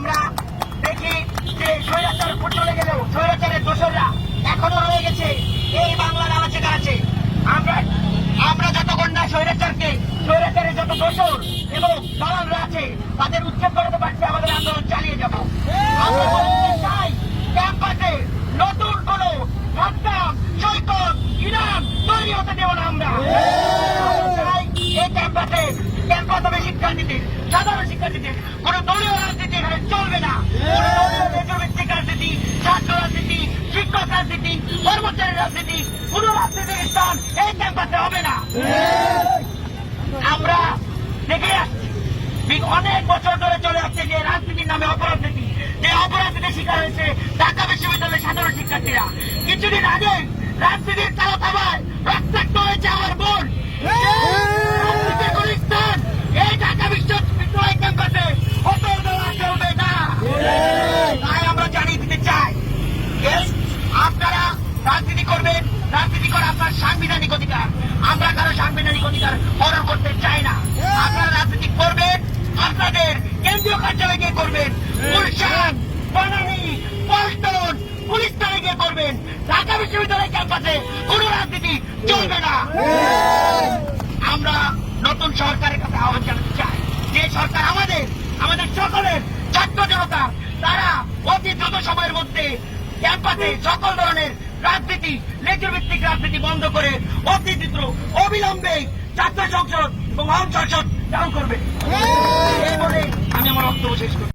আমরা দেখি যে স্বৈরাচার চলে গেলেও স্বৈরাচারের দোসররা এখনও রয়ে গেছে। এই বাংলার আনাচে কাছে আমরা আমরা যতক্ষণ না স্বৈরাচারকে, স্বৈরাচারের যত দোসর এবং দালালরা আছে, তাদের উচ্ছেদ করতে পারছি, আমাদের আন্দোলন চালিয়ে যাব। আমরা নতুন কোন সাদ্দাম সৈকত ইরান তৈরি হতে না আমরা। চাই এই ক্যাম্পাসে ক্যাম্পাস হবে শিক্ষার্থীদের সাধারণ শিক্ষার্থীদের রাজনীতি কর্মচারী রাজনীতি, কোন রাজনীতির স্থান এই ক্যাম্পাসে হবে না। আমরা দেখে আসছি অনেক বছর ধরে চলে আসছে যে রাজনীতির নামে অপরাজনীতি যে অপরাধীদের শিকার হয়েছে ঢাকা বিশ্ববিদ্যালয়ের সাধারণ শিক্ষার্থীরা। কিছুদিন আগে রাজনীতির তারা থাবায় রক্তাক্ত হয়েছে আমার বোন রাজনীতির কোন স্থান এই ঢাকা বিশ্ববিদ্যালয় ক্যাম্পাসে হোটেল দেওয়া চলবে না তাই আমরা জানিয়ে দিতে চাই Yes, আপনারা রাজনীতি করবেন রাজনীতি করা আপনার সাংবিধানিক অধিকার। আমরা কারও সাংবিধানিক অধিকার হরণ করতে চাই না। আপনারা রাজনীতি করবেন, আপনাদের কেন্দ্রীয় কার্যালয়ে গিয়ে করবেন। গুলশান পল্টন, পুলিশ গিয়ে করবেন। ঢাকা বিশ্ববিদ্যালয় ক্যাম্পাসে রাজনীতি চলবে না। আমরা নতুন সরকারের কাছে আহ্বান জানাতে চাই। যে সরকার আমাদের আমাদের সকলের ছাত্র জনতা, তারা অতি দ্রুত সময়ের মধ্যে ক্যাম্পাসে সকল ধরনের রাজনীতি লেজুর ভিত্তিক রাজনীতি বন্ধ করে অতি দ্রুত, অবিলম্বে জাতীয় সংসদ এবং অঞ্চল সংসদ চালু করবে। এই বলে আমি আমার বক্তব্য শেষ করি।